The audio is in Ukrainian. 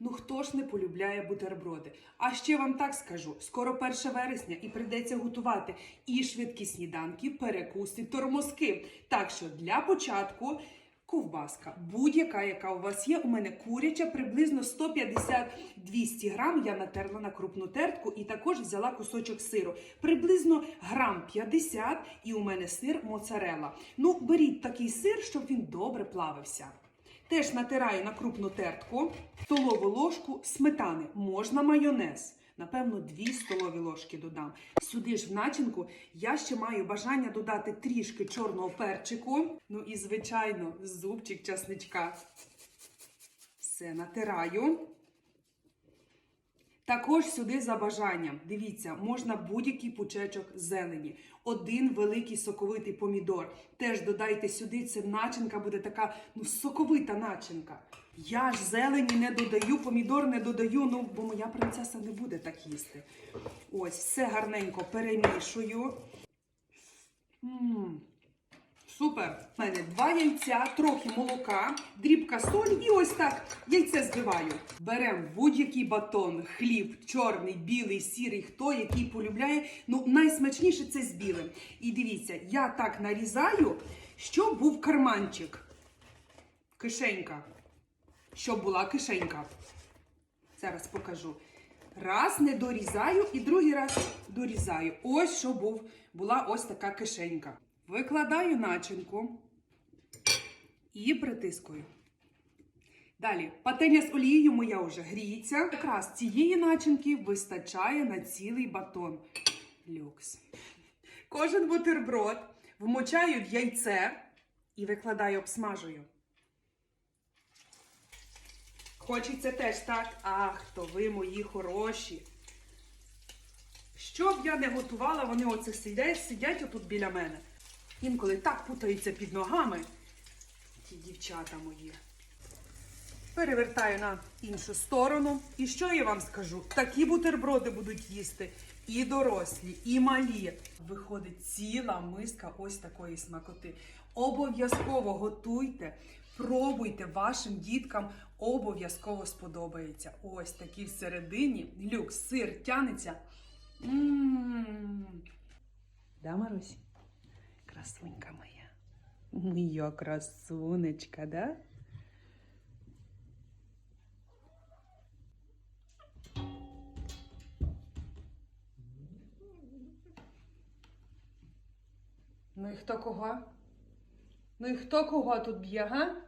Ну хто ж не полюбляє бутерброди? А ще вам так скажу: скоро 1 вересня і прийдеться готувати і швидкі сніданки, перекуси, тормозки. Так що для початку. Ковбаска, будь-яка, яка у вас є, у мене куряча, приблизно 150-200 грам. Я натерла на крупну тертку і також взяла кусочок сиру. Приблизно грам 50 і у мене сир моцарела. Ну, беріть такий сир, щоб він добре плавився. Теж натираю на крупну тертку, столову ложку сметани, можна майонез. Напевно, 2 столові ложки додам. Сюди ж в начинку я ще маю бажання додати трішки чорного перчику. Ну і, звичайно, зубчик часничка. Все натираю. Також сюди за бажанням. Дивіться, можна будь-який пучечок зелені. Один великий соковитий помідор. Теж додайте сюди, це начинка буде така, ну, соковита начинка. Я ж зелені не додаю, помідор не додаю, ну, бо моя принцеса не буде так їсти. Ось, все гарненько перемішую. М, Супер! У мене два яйця, трохи молока, дрібка солі і ось так яйце збиваю. Беремо будь-який батон, хліб, чорний, білий, сірий, хто який полюбляє. Ну, найсмачніше це з білим. І дивіться, я так нарізаю, щоб був карманчик. Кишенька. Щоб була кишенька. Зараз покажу. Раз не дорізаю і другий раз дорізаю. Ось що був, була ось така кишенька. Викладаю начинку і притискую. Далі, пательня з олією моя вже гріється. Якраз цієї начинки вистачає на цілий батон. Люкс. Кожен бутерброд вмочаю в яйце і викладаю, обсмажую. Хочеться теж так. Ах, то ви мої хороші. Що б я не готувала, вони оце сидять, сидять отут біля мене. Інколи так путаються під ногами. Ті дівчата мої. Перевертаю на іншу сторону. І що я вам скажу? Такі бутерброди будуть їсти і дорослі, і малі. Виходить ціла миска ось такої смакоти. Обов'язково готуйте, пробуйте вашим діткам, обов'язково сподобається. Ось такі всередині. Люкс, сир тянеться. М-м-м. Да, Марусь? Красунька моя. Моя красунечка, да? Ну і хто кого? Ну і хто кого тут б'є, га?